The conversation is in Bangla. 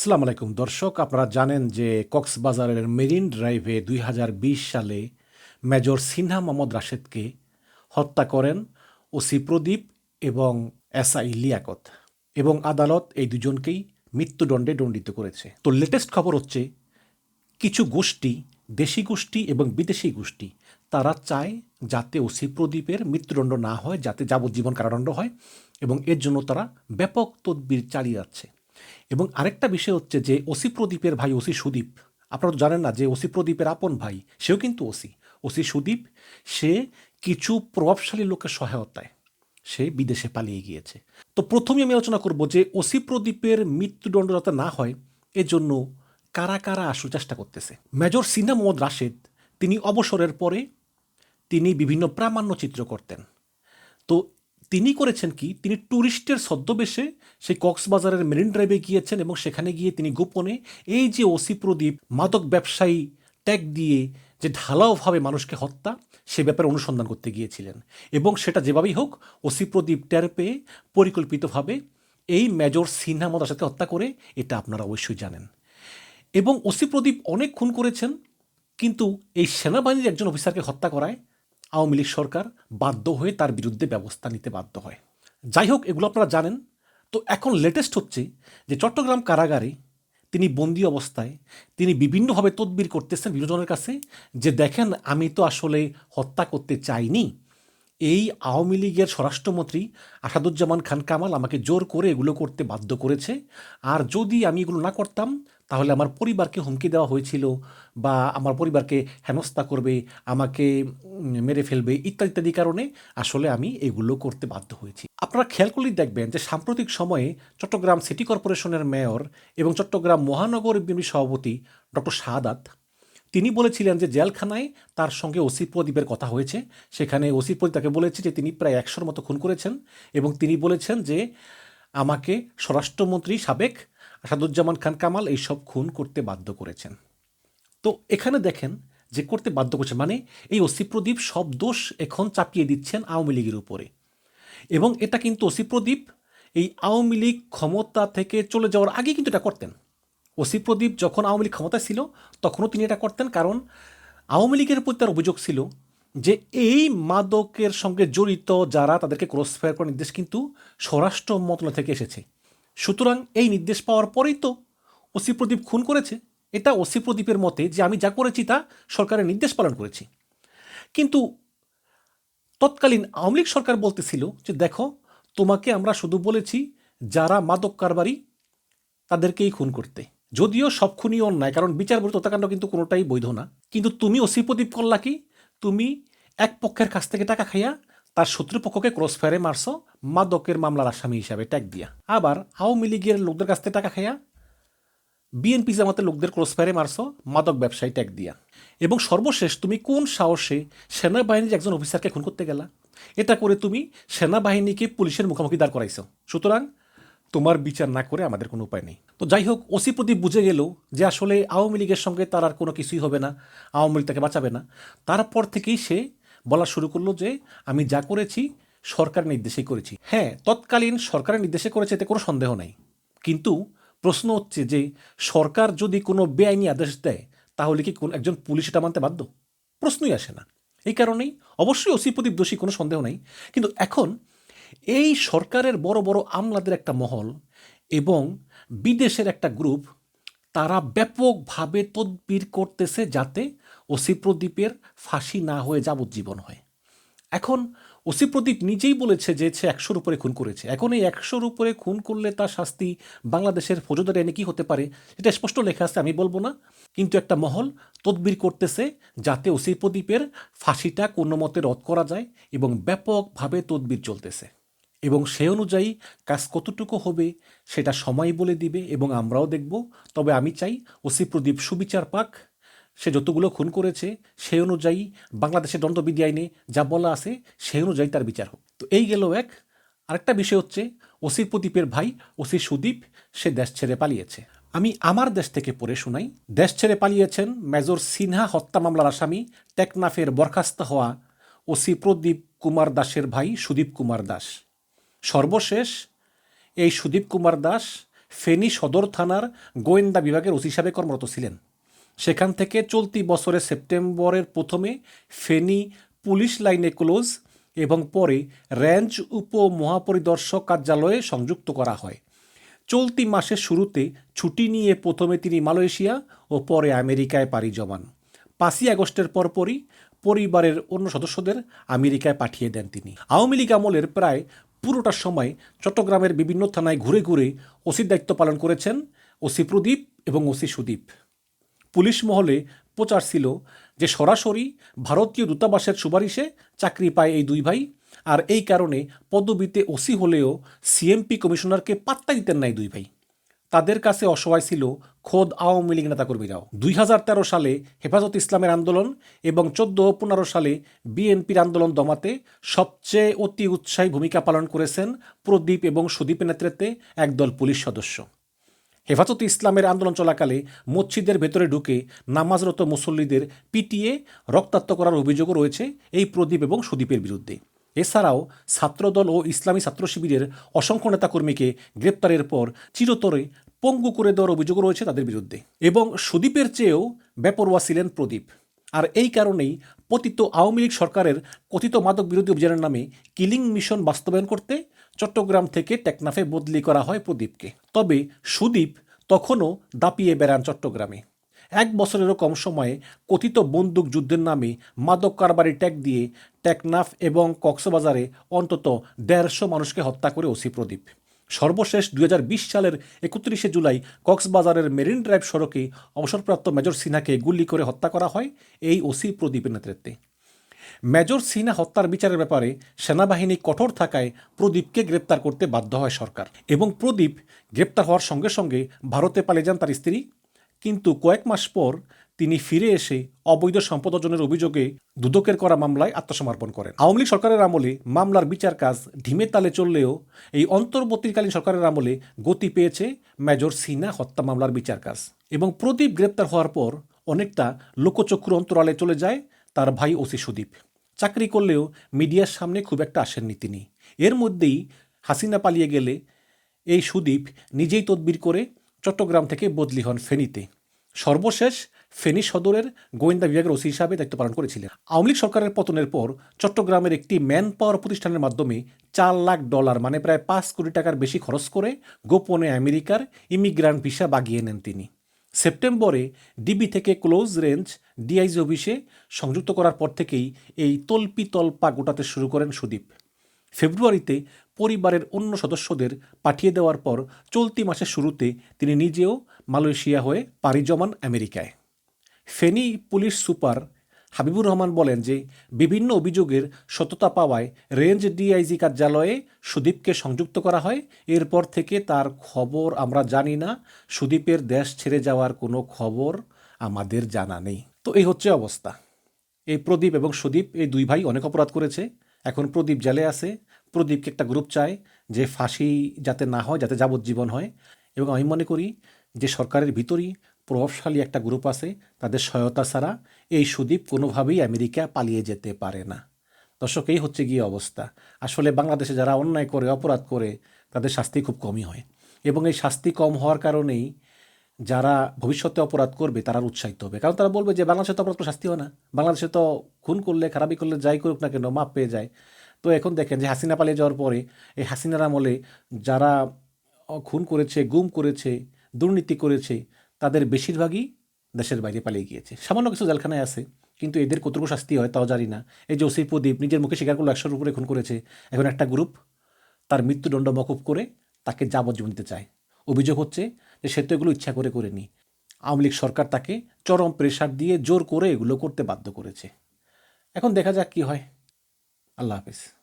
আসসালামু আলাইকুম। দর্শক, আপনারা জানেন যে কক্সবাজারের মেরিন ড্রাইভে দুই হাজার বিশ সালে মেজর সিনহা মোহাম্মদ রাশেদকে হত্যা করেন ওসি প্রদীপ এবং এসআই লিয়াকত এবং আদালত এই দুজনকেই মৃত্যুদণ্ডে দণ্ডিত করেছে। তো লেটেস্ট খবর হচ্ছে, কিছু গোষ্ঠী, দেশি গোষ্ঠী এবং বিদেশি গোষ্ঠী, তারা চায় যাতে ওসি প্রদীপের মৃত্যুদণ্ড না হয়, যাতে যাবজ্জীবন কারাদণ্ড হয় এবং এর জন্য তারা ব্যাপক তদবির চালিয়ে যাচ্ছে। এবং আরেকটা বিষয় হচ্ছে যে ওসি প্রদীপের ভাই ওসি সুদীপ, আপনারা তো জানেন না যে ওসি প্রদীপের আপন ভাই, সেও কিন্তু ওসি। ওসি সুদীপ, সে কিছু প্রভাবশালী লোকের সহায়তায় সে বিদেশে পালিয়ে গিয়েছে। তো প্রথমে আমি আলোচনা করব যে ওসি প্রদীপের মৃত্যুদণ্ড যাতে না হয়, এজন্য কারা কারা আসলে চেষ্টা করতেছে। মেজর সিনা মোহাম্মদ রাশেদ, তিনি অবসরের পরে তিনি বিভিন্ন প্রামাণ্য চিত্র করতেন। তো তিনি করেছেন কি? তিনি ট্যুরিস্টের ছদ্মবেশে সেই কক্সবাজারের মেরিন ড্রাইভে গিয়েছেন এবং সেখানে গিয়ে তিনি গোপনে এই যে ওসি প্রদীপ, মাদক ব্যবসায়ী ট্যাগ দিয়ে যে ঢালাওভাবে মানুষকে হত্যা, সে ব্যাপারে অনুসন্ধান করতে গিয়েছিলেন। এবং সেটা যেভাবেই হোক, ওসি প্রদীপ টের পেয়ে পরিকল্পিতভাবে এই মেজর সিনহা মদাসাকে হত্যা করে এটা আপনারা অবশ্যই জানেন। এবং ওসি প্রদীপ অনেক খুন করেছেন, কিন্তু এই সেনাবাহিনীর একজন অফিসারকে হত্যা করায় আওয়ামী লীগ সরকার বাধ্য হয়ে তার বিরুদ্ধে ব্যবস্থা নিতে বাধ্য হয়। যাই হোক, এগুলো আপনারা জানেন। তো এখন লেটেস্ট হচ্ছে যে চট্টগ্রাম কারাগারে তিনি বন্দি অবস্থায় তিনি বিভিন্নভাবে তদবির করতেছেন বিরোধনের কাছে যে দেখেন, আমি তো আসলে হত্যা করতে চাইনি। এই আওয়ামী লীগের স্বরাষ্ট্রমন্ত্রী আসাদুজ্জামান খান কামাল আমাকে জোর করে এগুলো করতে বাধ্য করেছে। আর যদি আমি এগুলো না করতাম, তাহলে আমার পরিবারকে হুমকি দেওয়া হয়েছিল বা আমার পরিবারকে হেনস্থা করবে, আমাকে মেরে ফেলবে ইত্যাদি ইত্যাদি কারণে আসলে আমি এগুলো করতে বাধ্য হয়েছি। আপনারা খেয়াল করলেই দেখবেন যে সাম্প্রতিক সময়ে চট্টগ্রাম সিটি কর্পোরেশনের মেয়র এবং চট্টগ্রাম মহানগর বিএনপি সভাপতি ডক্টর শাহাদাত তিনি বলেছিলেন যে জেলখানায় তার সঙ্গে ওসি প্রদীপের কথা হয়েছে। সেখানে ওসি প্রদীপ তাকে বলেছে যে তিনি প্রায় একশোর মতো খুন করেছেন এবং তিনি বলেছেন যে আমাকে স্বরাষ্ট্রমন্ত্রী সাবেক আসাদুজ্জামান খান কামাল এইসব খুন করতে বাধ্য করেছেন। তো এখানে দেখেন যে করতে বাধ্য করছে মানে এই ওসি প্রদীপ সব দোষ এখন চাপিয়ে দিচ্ছেন আওয়ামী লীগের উপরে। এবং এটা কিন্তু ওসি প্রদীপ এই আওয়ামী লীগ ক্ষমতা থেকে চলে যাওয়ার আগে কিন্তু এটা করতেন। ওসি প্রদীপ যখন আওয়ামী লীগ ক্ষমতায় ছিল, তখনও তিনি এটা করতেন। কারণ আওয়ামী লীগের প্রতি তার অভিযোগ ছিল যে এই মাদকের সঙ্গে জড়িত যারা তাদেরকে ক্রস ফায়ার করার নির্দেশ কিন্তু স্বরাষ্ট্র মন্ত্রণালয় থেকে এসেছে। সুতরাং এই নির্দেশ পাওয়ার পরেই তো ওসি প্রদীপ খুন করেছে। এটা ওসি প্রদীপের মতে যে আমি যা করেছি তা সরকারের নির্দেশ পালন করেছি। কিন্তু তৎকালীন আওয়ামী লীগ সরকার বলতেছিল যে দেখো, তোমাকে আমরা শুধু বলেছি যারা মাদক কারবারি তাদেরকেই খুন করতে। যদিও সব খুনই অন্যায়, কারণ বিচার বলতে হত্যাকাণ্ড কিন্তু কোনোটাই বৈধ না। কিন্তু তুমি ওসি প্রদীপ করলা কি? তুমি এক পক্ষের কাছ থেকে টাকা খাইয়া তার শত্রুপক্ষকে ক্রস ফায়ারে মারছো, মাদকের মামলার আসামি হিসাবে ট্যাগ দিয়া। আবার আওয়ামী লীগের লোকদের কাছ থেকে টাকা খাইয়া বিএনপি জামাতের লোকদের ক্রস ফায়ারে মারছো, মাদক ব্যবসায়ী ট্যাগ দিয়া। এবং সর্বশেষ তুমি কোন সাহসে সেনাবাহিনীর একজন অফিসারকে খুন করতে গেলা? এটা করে তুমি সেনাবাহিনীকে পুলিশের মুখোমুখি দাঁড় করাইছ। সুতরাং তোমার বিচার না করে আমাদের কোনো উপায় নেই। তো যাই হোক, ওসি প্রদীপ বুঝে গেল যে আসলে আওয়ামী লীগের সঙ্গে তার আর কোনো কিছুই হবে না, আওয়ামী লীগ তাকে বাঁচাবে না। তারপর থেকেই সে বলা শুরু করল যে, আমি যা করেছি সরকার নির্দেশেই করেছি। হ্যাঁ তৎকালীন সরকারের নির্দেশে করেছে এতে কোনো সন্দেহ নাই। কিন্তু প্রশ্ন হচ্ছে যে, সরকার যদি কোনো বেআইনি আদেশ দেয়, তাহলে কি কোন একজন পুলিশ এটা মানতে বাধ্য? প্রশ্নই আসে না। এই কারণেই অবশ্যই ওসি প্রদীপ দোষী কোনো সন্দেহ নাই। কিন্তু এখন এই সরকারের বড় বড় আমলাদের একটা মহল এবং বিদেশের একটা গ্রুপ, তারা ব্যাপকভাবে তদবির করতেছে যাতে ওসি প্রদীপের ফাঁসি না হয়ে যাবজ্জীবন হয়। এখন ওসি প্রদীপ নিজেই বলেছে যে সে একশোর উপরে খুন করেছে। এখন এই একশোর উপরে খুন করলে তার শাস্তি বাংলাদেশের ফৌজদারি আইনে কী হতে পারে এটা স্পষ্ট লেখা আছে, আমি বলব না। কিন্তু একটা মহল তদবির করতেছে যাতে ওসি প্রদীপের ফাঁসিটা কোনো মতে রদ করা যায় এবং ব্যাপকভাবে তদবির চলতেছে। এবং সে অনুযায়ী কাজ কতটুকু হবে সেটা সময় বলে দিবে এবং আমরাও দেখব। তবে আমি চাই ওসি প্রদীপ সুবিচার পাক। সে যতগুলো খুন করেছে, সে অনুযায়ী বাংলাদেশের দণ্ডবিধি আইনে যা বলা আছে, সে অনুযায়ী তার বিচার হোক। তো এই গেল এক। আরেকটা বিষয় হচ্ছে, ওসি প্রদীপের ভাই, ওসি সুদীপ, সে দেশ ছেড়ে পালিয়েছে। আমি আমার দেশ থেকে পড়ে শোনাই, দেশ ছেড়ে পালিয়েছেন মেজর সিনহা হত্যা মামলার আসামি, টেকনাফের বরখাস্ত হওয়া ওসি প্রদীপ কুমার দাসের ভাই সুদীপ কুমার দাস। সর্বশেষ এই সুদীপ কুমার দাস ফেনী সদর থানার গোয়েন্দা বিভাগের ওসি হিসাবে কর্মরত ছিলেন। সেখান থেকে চলতি বছরের সেপ্টেম্বরের প্রথমে ফেনী পুলিশ লাইনে ক্লোজ এবং পরে রেঞ্জ উপ মহাপরিদর্শক কার্যালয়ে সংযুক্ত করা হয়। চলতি মাসের শুরুতে ছুটি নিয়ে প্রথমে তিনি মালয়েশিয়া ও পরে আমেরিকায় পাড়ি জমান। পাঁচই আগস্টের পরপরই পরিবারের অন্য সদস্যদের আমেরিকায় পাঠিয়ে দেন তিনি। আওয়ামী লীগ আমলের প্রায় পুরোটা সময় চট্টগ্রামের বিভিন্ন থানায় ঘুরে ঘুরে ওসির দায়িত্ব পালন করেছেন ওসি প্রদীপ এবং ওসি সুদীপ। পুলিশ মহলে প্রচার ছিল যে সরাসরি ভারতীয় দূতাবাসের সুপারিশে চাকরি পায় এই দুই ভাই, আর এই কারণে পদবিতে ওসি হলেও সিএমপি কমিশনারকে পাত্তা দিতেন না এই দুই ভাই। তাদের কাছে অসহায় ছিল খোদ আওয়ামী লীগ নেতাকর্মীরাও। দুই হাজার তেরো সালে হেফাজত ইসলামের আন্দোলন এবং চোদ্দ ও পনেরো সালে বিএনপির আন্দোলন দমাতে সবচেয়ে অতি উৎসাহী ভূমিকা পালন করেছেন প্রদীপ এবং সুদীপের নেতৃত্বে একদল পুলিশ সদস্য। হেফাজত ইসলামের আন্দোলন চলাকালে মসজিদের ভেতরে ঢুকে নামাজরত মুসল্লিদের পিটিয়ে রক্তাক্ত করার অভিযোগও রয়েছে এই প্রদীপ এবং সুদীপের বিরুদ্ধে। এছাড়াও ছাত্রদল ও ইসলামী ছাত্র শিবিরের অসংখ্য নেতাকর্মীকে গ্রেপ্তারের পর চিরতরে পঙ্গু করে দেওয়ার অভিযোগ রয়েছে তাদের বিরুদ্ধে। এবং সুদীপের চেয়েও বেপরোয়া ছিলেন প্রদীপ। আর এই কারণেই পতিত আওয়ামী লীগ সরকারের কথিত মাদক বিরোধী অভিযানের নামে কিলিং মিশন বাস্তবায়ন করতে চট্টগ্রাম থেকে টেকনাফে বদলি করা হয় প্রদীপকে। তবে সুদীপ তখনও দাপিয়ে বেড়ান চট্টগ্রামে। এক বছরেরও কম সময়ে কথিত বন্দুক যুদ্ধের নামে মাদক কারবারি ট্যাগ দিয়ে টেকনাফ এবং কক্সবাজারে অন্তত দেড়শো মানুষকে হত্যা করে ওসি প্রদীপ। সর্বশেষ দু হাজার বিশ সালের একত্রিশে জুলাই কক্সবাজারের মেরিন ড্রাইভ সড়কে অবসরপ্রাপ্ত মেজর সিনহাকে গুলি করে হত্যা করা হয় এই ওসি প্রদীপের নেতৃত্বে। মেজর সিনহা হত্যার বিচারের ব্যাপারে সেনাবাহিনী কঠোর থাকায় প্রদীপকে গ্রেপ্তার করতে বাধ্য হয় সরকার এবং প্রদীপ গ্রেপ্তার হওয়ার সঙ্গে সঙ্গে ভারতে পালিয়ে যান তার স্ত্রী কিন্তু কয়েক মাস পর তিনি ফিরে এসে অবৈধ সম্পদ অর্জনের অভিযোগে দুদকের করা মামলায় আত্মসমর্পণ করেন। আওয়ামী লীগ সরকারের আমলে মামলার বিচার কাজ ধিমে তালে চললেও এই অন্তর্বর্তীকালীন সরকারের আমলে গতি পেয়েছে মেজর সিনা হত্যা মামলার বিচার কাজ এবং প্রদীপ গ্রেপ্তার হওয়ার পর অনেকটা লোকচক্ষুর অন্তরালে চলে যায় তার ভাই ওসি সুদীপ। চাকরি করলেও মিডিয়ার সামনে খুব একটা আসেননি তিনি। এর মধ্যেই হাসিনা পালিয়ে গেলে এই সুদীপ নিজেই তদবির করে চট্টগ্রাম থেকে বদলি হন ফেনীতে। সর্বশেষ ফেনী সদরের গোয়েন্দা বিভাগের ওসি হিসাবে দায়িত্ব পালন করেছিলেন। আওয়ামী লীগ সরকারের পতনের পর চট্টগ্রামের একটি ম্যান পাওয়ার প্রতিষ্ঠানের মাধ্যমে চার লাখ ডলার মানে প্রায় পাঁচ কোটি টাকার বেশি খরচ করে গোপনে আমেরিকার ইমিগ্রান্ট ভিসা বাগিয়ে নেন তিনি। সেপ্টেম্বরে ডিবি থেকে ক্লোজ রেঞ্জ ডিআইজি অফিসে সংযুক্ত করার পর থেকেই এই তল্পি তল্পা গোটাতে শুরু করেন সুদীপ। ফেব্রুয়ারিতে পরিবারের অন্য সদস্যদের পাঠিয়ে দেওয়ার পর চলতি মাসের শুরুতে তিনি নিজেও মালয়েশিয়া হয়ে পাড়ি জমান আমেরিকায়। ফেনী পুলিশ সুপার হাবিবুর রহমান বলেন যে, বিভিন্ন অভিযোগের সততা পাওয়ায় রেঞ্জ ডিআইজি কার্যালয়ে সুদীপকে সংযুক্ত করা হয়। এরপর থেকে তার খবর আমরা জানি না। সুদীপের দেশ ছেড়ে যাওয়ার কোনো খবর আমাদের জানা নেই। তো এই হচ্ছে অবস্থা। এই প্রদীপ এবং সুদীপ, এই দুই ভাই অনেক অপরাধ করেছে। এখন প্রদীপ জেলে আছে। প্রদীপকে একটা গ্রুপ চায় যে ফাঁসি যাতে না হয়, যাতে যাবজ্জীবন হয়। এবং আমি মনে করি যে সরকারের ভিতরই প্রভাবশালী একটা গ্রুপ আছে, তাদের সহায়তা ছাড়া এই সুদীপ কোনোভাবেই আমেরিকা পালিয়ে যেতে পারে না। দর্শক, এই হচ্ছে গিয়ে অবস্থা। আসলে বাংলাদেশে যারা অন্যায় করে, অপরাধ করে, তাদের শাস্তি খুব কমই হয়। এবং এই শাস্তি কম হওয়ার কারণেই যারা ভবিষ্যতে অপরাধ করবে, তারা উৎসাহিত হবে। কারণ তারা বলবে যে, বাংলাদেশে তো অপরাধ কোনো শাস্তি হয় না। বাংলাদেশে তো খুন করলে খারাপি করলে, যাই করুক না কেন, মাপ পেয়ে যায়। তো এখন দেখেন যে, হাসিনা পালিয়ে যাওয়ার পরে এই হাসিনার আমলে যারা খুন করেছে, গুম করেছে, দুর্নীতি করেছে, তাদের বেশিরভাগই দেশের বাইরে পালিয়ে গিয়েছে। সামান্য কিছু জেলখানায় আছে, কিন্তু এদের কতটুকু শাস্তি হয় তাও জানি না। এই যে ওসি প্রদীপ নিজের মুখে স্বীকার করল, একশোর উপরে খুন করেছে। এখন একটা গ্রুপ, তার মৃত্যুদণ্ড মকুব করে তাকে যাবজ্জীবন দিতে চায়। অভিযোগ হচ্ছে যে সে তো এগুলো ইচ্ছা করে করেনি। আওয়ামী লীগ সরকার তাকে চরম প্রেশার দিয়ে জোর করে এগুলো করতে বাধ্য করেছে। এখন দেখা যাক কি হয়। আল্লাহ হাফিজ।